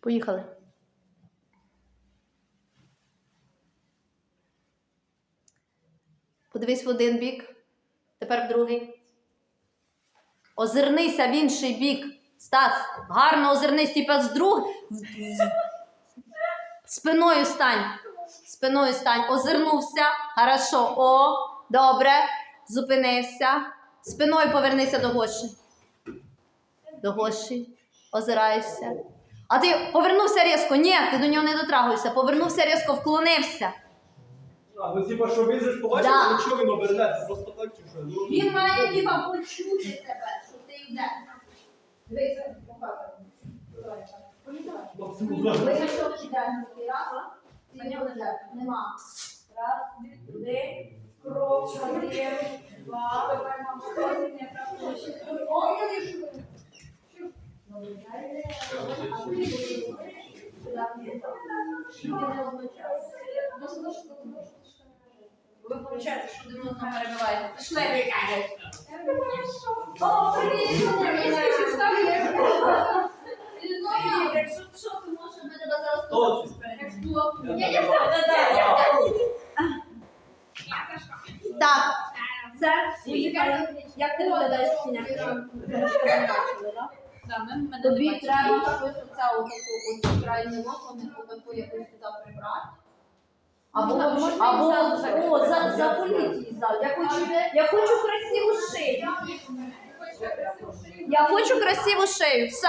Поїхали. Подивись в один бік, тепер в другий. Озирнися в інший бік. Стас, гарно озирнись, типа з друг. Спиною стань. Спиною стань. Озирнувся. Хорошо. О, добре. Зупинився. Спиною повернися до Гоші. До Гоші. Озираєшся. А ти повернувся різко. Ні, ти до нього не дотрагуйся. Повернувся різко, вклонився. А, ну типа, що він же ж побачив, Да. що він обернеться, просто так чи що? Ну, Він має типа почути тебе, що ти йдеш. Дивися, хлопці, Ви що йдеш раз? Ти не йдеш. Нема. Раз, туди, крок, один, два, Ви виходить, Так. Як ти виглядаєш мене тобі треба щось оце отаку оцю крайню локо, не отаку якусь сюди прибрати. Або, Можна- або можна і зал о, за, закрити. за політій зал. Я хочу, я хочу красиву шию. Я хочу красиву шию. Все.